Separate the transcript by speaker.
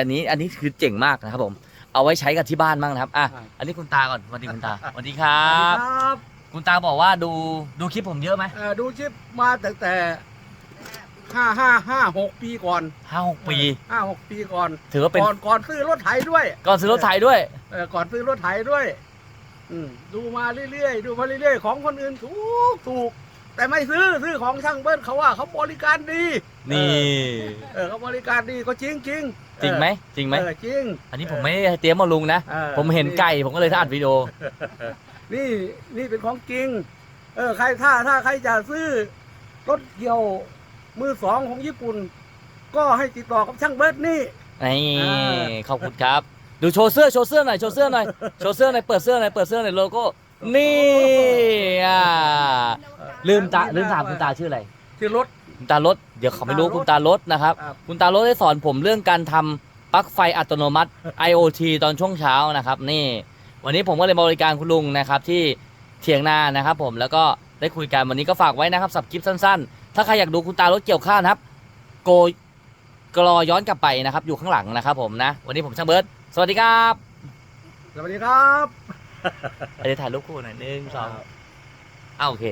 Speaker 1: อันนี้อันนี้คือเจ๋งมากนะครับผม เอาไว้ใช้กับที่บ้านบ้างนะครับอะ
Speaker 2: ครับ
Speaker 1: อันนี้คุณตาก่อนสวัสดีคุณตาสวัสดีครับ
Speaker 2: ครับ
Speaker 1: คุณตาบอกว่าดูดูคลิปผมเยอะไหม
Speaker 2: เอ่อดูคลิปมาตั้งแต่ห้าห้าห้าหกปีก่อน
Speaker 1: ห้าหกปี
Speaker 2: ห้าหกปีก่อน
Speaker 1: ถือว่าเป็น
Speaker 2: ก่อนก่อนซื้อรถไถด้วย
Speaker 1: ก่อนซื้อรถไถด้วย
Speaker 2: เออก่อนซื้อรถไถด้วย อืมดูมาเรื่อยๆดูมาเรื่อยๆ ของคนอื่นถูกถูก แต่ไม่ซื้อซื้อของช่างเบิ้ลเขาว่าเขาบริการดี
Speaker 1: นี่
Speaker 2: เออเขาบริการดีก็จริงจริง
Speaker 1: จริงไหมจริงไหม
Speaker 2: เออจริง
Speaker 1: อันนี้ผมไม่ได้เตรียมมาลุงนะ
Speaker 2: ออ
Speaker 1: ผมเห็นไก่ผมก็เลยถ่ายอัดวิดีโอ
Speaker 2: นี่นี่เป็นของจริง เออ ใครถ้าถ้าใครจะซื้อรถเกี่ยวมือสองของญี่ปุ่น ก็ให้ติดต่อกับช่างเบิร์ดนี่
Speaker 1: นี่
Speaker 2: อ่า
Speaker 1: ขอบคุณครับ ดูโชว์เสื้อโชว์เสื้อหน่อยโชว์เสื้อหน่อยโชว์เสื้อหน่อยเปิดเสื้อหน่อยเปิดเสื้อหน่อยโลโก้นี่อ่า ลืมตาลืมถามคุณตาชื่ออะไร
Speaker 2: ชื่อรถ
Speaker 1: คุณตารถเดี๋ยวเขาไม่รู้คุณตารถนะครับ
Speaker 2: ครับ
Speaker 1: คุณตารถได้สอนผมเรื่องการทำปลั๊กไฟอัตโนมัติ IoT ตอนช่วงเช้านะครับ นี่ วันนี้ผมก็เลยมาบริการคุณลุงนะครับที่เถียงนานะครับ ผมแล้วก็ได้คุยกันวันนี้ก็ฝากไว้นะครับสับคลิปสั้นๆ ถ้าใครอยากดูคุณตารถเกี่ยวข้าวนะครับ โกยกรอย้อนกลับไปนะครับ อยู่ข้างหลังนะครับ ผมนะ วันนี้ผมช่างเบิร์ดสวัสดีครับ
Speaker 2: สวัสดีครับ
Speaker 1: เดี๋ยวถ่ายรูปคู่หน่อยหนึ่งสองอ้าวโอเค